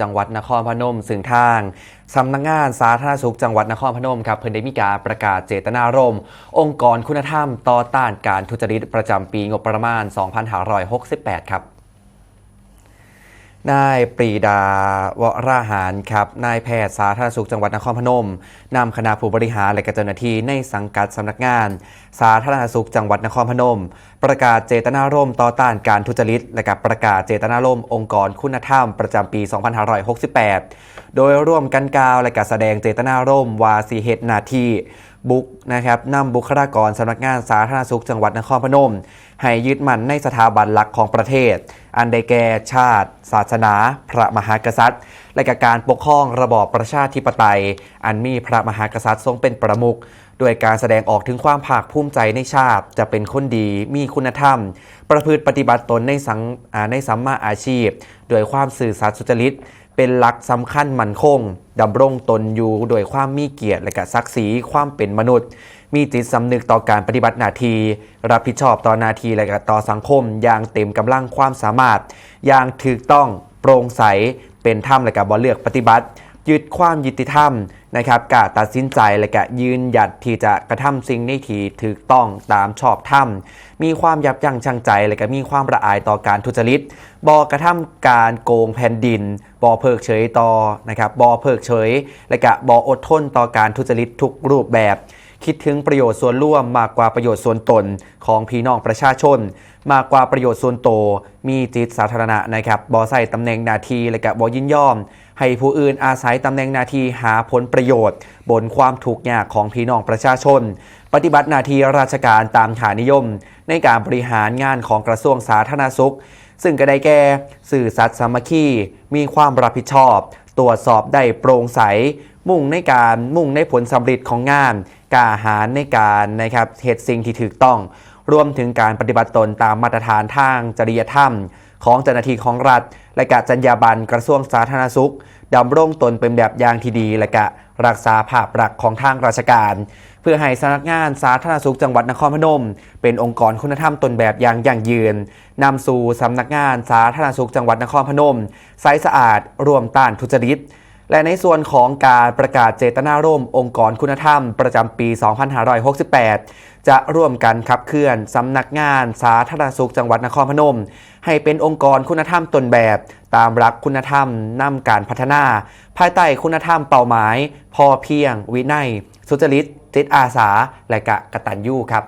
จังหวัดนครพนมซึ่งทางสำนักงานสาธารณสุขจังหวัดนครพนมครับเพิ่นได้มีการประกาศเจตนารมณ์องค์กรคุณธรรมต่อต้านการทุจริตประจำปีงบประมาณ 2568 ครับ นายปรีดาวราหารครับ นายแพทย์สาธารณสุขจังหวัดนครพนมนำคณะผู้บริหารและเจ้าหน้าที่ในสังกัดสำนักงาน สาธารณสุขจังหวัดนครพนม ประกาศเจตนารมณ์ต่อต้านการทุจริต และกับประกาศเจตนารมณ์องค์กรคุณธรรมประจำปี 2568 โดยร่วมกันกล่าวและก็แสดงเจตนารมณ์วาสีเหตุนาที บุกนะครับนำบุคลากรสำนักงานสาธารณสุขจังหวัดนครพนม ให้ยึดมั่นในสถาบันหลักของประเทศ อันได้แก่ชาติ ศาสนา พระมหากษัตริย์ และกการปกครองระบอบประชาธิปไตย อันมีพระมหากษัตริย์ทรงเป็นประมุขด้วยการแสดงออกถึงความภาคภูมิใจในชาติ จะเป็นคนดีมีคุณธรรม ประพฤติปฏิบัติตนในสังในสัมมาอาชีพ โดยความสื่อสัตย์สุจริต เป็นหลักสำคัญมั่นคงดำรงตนอยู่โดยความมีเกียรติและก็ศักดิ์ศรีความเป็นมนุษย์ มีจิตสำนึกต่อการปฏิบัติหน้าที่รับผิดชอบต่อหน้าที่และก็ต่อสังคม อย่างเต็มกำลังความสามารถ อย่างถูกต้องโปร่งใสเป็นธรรมและก็บ่เลือกปฏิบัติ ยึดความยุติธรรมนะครับกาตัดสินใจและก็ยืนหยัดที่จะกระทำสิ่งในที่ถูกต้องตามชอบธรรม มีความยับยั้งชั่งใจและก็มีความระอายต่อการทุจริตบอกระทำการโกงแผ่นดินบอเพิกเฉยต่อนะครับบอเพิกเฉย และก็บออดทนต่อการทุจริตทุกรูปแบบ คิดถึงประโยชน์ส่วนร่วมมากกว่าประโยชน์ส่วนตนของพี่น้องประชาชน มากกว่าประโยชน์ส่วนโตมีจิตสาธารณะนะครับบอใส่ตำแหน่งนาทีและก็บบอยินยอม ให้ผู้อื่นอาศัยตำแหน่งนาทีหาผลประโยชน์ บนความถูกยากของพี่น้องประชาชน ปฏิบัติหน้าที่ราชการตามฐานนิยม ในการบริหารงานของกระทรวงสาธารณสุข ซึ่งก็ได้แก่สื่อสัตย์สามัคคีมีความรับผิดชอบ ตรวจสอบได้โปร่งใสมุ่งในการมุ่งในผลสำเร็จของงาน กล้าหาญในการนะครับเหตุสิ่งที่ถูกต้อง รวมถึงการปฏิบัติตนตามมาตรฐานทางจริยธรรม ของเจ้าหน้าที่ของรัฐ และกะจรรยาบรรณกระทรวงสาธารณสุขดำรงตนเป็นแบบอย่างที่ดี และกะรักษาภาพลักษณ์ของทางราชการ เพื่อให้สำนักงานสาธารณสุขจังหวัดนครพนม เป็นองค์กรคุณธรรมตนแบบอย่างยั่งยืนนำสู่สำนักงานสาธารณสุขจังหวัดนครพนมใสสะอาด รวมต้านทุจริต และในส่วนของการประกาศเจตนารมณ์องค์กรคุณธรรม ประจำปี 2568 จะร่วมกันขับเคลื่อนสำนักงานสาธารณสุขจังหวัดนครพนม ให้เป็นองค์กรคุณธรรมตนแบบ ตามหลักคุณธรรมนำการพัฒนา ภายใต้คุณธรรมเป้าหมาย พอเพียง วินัย สุจริตจิตอาสา และกะกตัญญูครับ